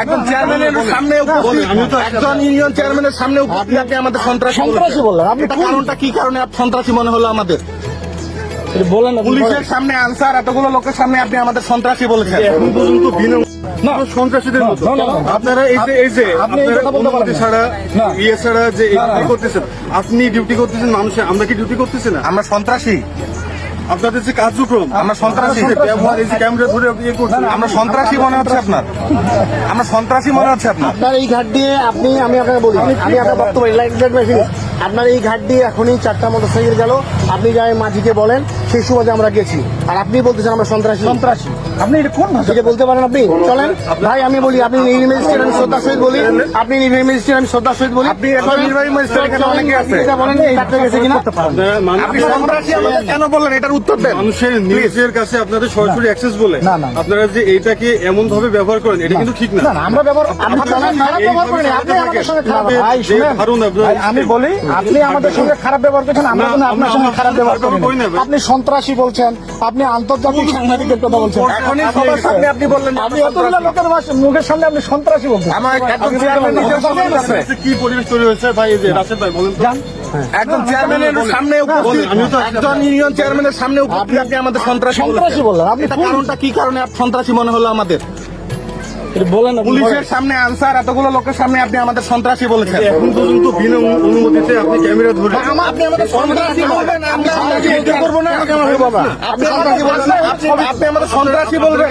একজন চেয়ারম্যানের সামনে একজন ইউনিয়ন চেয়ারম্যানের সামনে আপনি আমাদের সন্ত্রাসী সন্ত্রাসী বললেন আপনি কারণটা কি কারণে সন্ত্রাসী মনে হলো আমাদের? বলেন আপনি পুলিশের সামনে আনসার এতগুলো লোকের সামনে আপনি আমাদের সন্ত্রাসী বলেছেন। এখন পর্যন্ত বিনা সন্ত্রাসীদের মতো না, না, না। আপনারা এই যে এই যে আপনারা ছাড়া ইয়ে ছাড়া যে না, না, ডিউটি না। করতেছেন আপনি ডিউটি করতেছেন মানুষের আমরা কি ডিউটি করতেছি না? আমরা সন্ত্রাসী। আপনাদের যে কার্যক্রম আমরা সন্ত্রাসী। ব্যবহার এই যে ক্যামেরা ধরে ইয়ে করছেন আমরা সন্ত্রাসী মনে হচ্ছে আপনার। আমরা সন্ত্রাসী মনে হচ্ছে আপনার। আপনার এই ঘাট দিয়ে আপনি আমি আপনাকে বলি আমি আপনার বক্তব্য আপনার এই ঘাট দিয়ে এখনই চারটা মোটরসাইকেল গেল। আপনি যাই মাঝিকে বলেন সেই সুবাদে আমরা গেছি। আর আপনি বলতেছেন আমরা সন্ত্রাসী। সন্ত্রাসী। আপনি এটা কোন ভাষা বলতে পারেন আপনি? চলেন। ভাই আমি বলি আপনি নির্বাহী ম্যাজিস্ট্রেট আমি শ্রদ্ধার সহিত বলি। আপনি নির্বাহী ম্যাজিস্ট্রেট আমি শ্রদ্ধার সহিত বলি। আপনি এখন নির্বাহী ম্যাজিস্ট্রেট এখানে অনেকে আছে। এটা বলেন গেছে কিনা? আপনি সন্ত্রাসী আমাদের কেন বললেন? এটার উত্তর দেন। মানুষের নিজের কাছে আপনাদের সরাসরি অ্যাক্সেস বলে। না, না। আপনারা যে এইটাকে এমন ভাবে ব্যবহার করেন এটা কিন্তু ঠিক না। না না আমরা ব্যবহার আপনি চলেন খারাপ ব্যবহার করেন আপনি আমাদের সঙ্গে খারাপ ভাই শুনেন। আমি বলি আপনি আমাদের সঙ্গে খারাপ ব্যবহার করছেন আমরা না, কিন্তু আপনার সঙ্গে খারাপ ব্যবহার করি করি না আপনি সন্ত্রাসী বলছেন আপনি আন্তর্জাতিক সাংবাদিকদের কথা বলছেন। এখনই সবার সামনে আপনি বললেন আপনি এতগুলো লোকের মুখের সামনে আপনি সন্ত্রাসী বলছেন। আমার একজন আপনি চেয়ারম্যান নিজের সামনে আছে। কি পরিবেশ তৈরি হয়েছে? ভাই এই যে রাশেদ ভাই বলেন তো। যান। একজন চেয়ারম্যানের সামনে তো- একজন ইউনিয়ন চেয়ারম্যানের সামনে উপস্থিত আপনি আমাদের সন্ত্রাসী সন্ত্রাসী বললেন। আপনি কারণটা কি কারণে আপনি সন্ত্রাসী মনে হলো আমাদের? বলেন আপনি পুলিশের সামনে আনসার এতগুলো লোকের সামনে আপনি আমাদের সন্ত্রাসী বলেছেন। এখন পর্যন্ত বিনা অনুমতিতে আপনি ক্যামেরা ধরে আপনি আমাদের সন্ত্রাসী বলবেন আমরা করব না কেন বাবা? আপনি আমাদের সন্ত্রাসী- আপনি আমাদের সন্ত্রাসী বলবেন